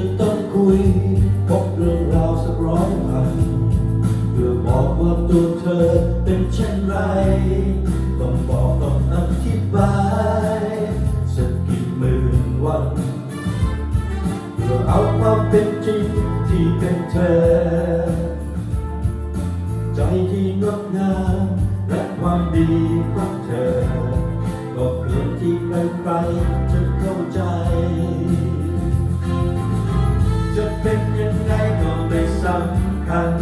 จะต้องคุยพบเรื่องราวสักร้อยพันเพื่อบอกว่าตัวเธอเป็นเช่นไร ต้องบอกต้องอธิบายสักกี่หมื่นวันเพื่อเอาความเป็นจริงที่เป็นเธอ ใจที่งดงามและความดีของเธอ ก็เกินที่ใครๆจะเข้าใจ จะเป็นยังไงก็ไม่สำคัญ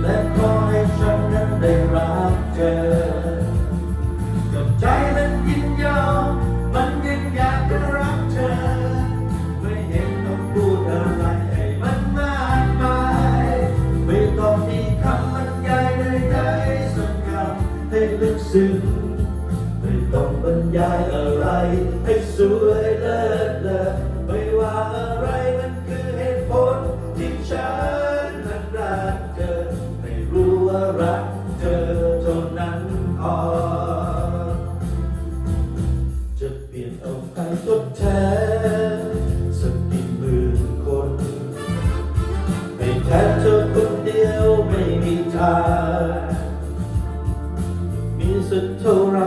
และขอให้ฉันนั้นได้รักเธอกับใจมันยินยอมมันยังอยากจะรักเธอ ไม่เห็นต้องพูดอะไรให้มันมากมายไม่ต้องมีคำบรรยายใดๆสักคำให้ลึกซึ้งไม่ต้องบรรยายอะไรให้สวยเลิศเลอ รักเธอเท่านั้นพอ จะเปลี่ยนเอาใครทดแทนสักกี่หมื่นคนให้แทนเธอคนเดียวไม่มีทางมีสักเท่าไร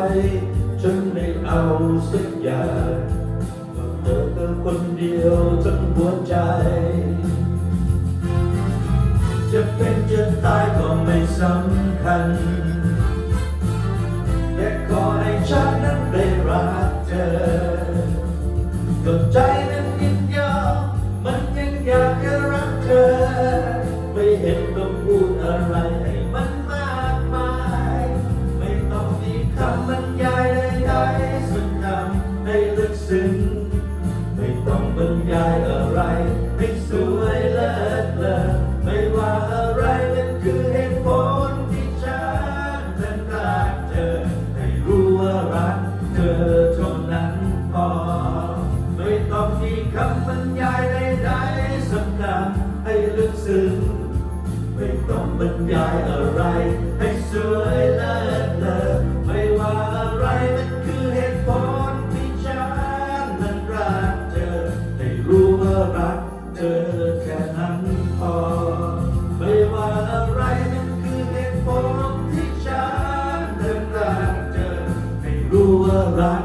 ฉันไม่เอาสักอย่างก็เธอเธอคนเดียวทั้งหัวใจ สำคัญแต่ขอให้ฉันนั้นได้รักเธอก็ใจนั้นยินยอมมันยังอยากจะรักเธอ ไม่เห็นต้องพูดอะไรให้มันมากมาย ไม่ต้องมีคำบรรยายใดๆสักคำให้ลึกซึ้งไม่ต้องบรรยายอะไรให้สวย ไม่ต้องบรรยายอะไร ให้สวยเลิศเลอไม่ว่าอะไรมันคือเหตุผลที่ฉันนั้นรักเธอ ให้รู้ว่ารักเธอแค่นั้นพอ ไม่ว่าอะไรมันคือเหตุผลที่ฉันนั้นรักเธอ ให้รู้ว่ารัก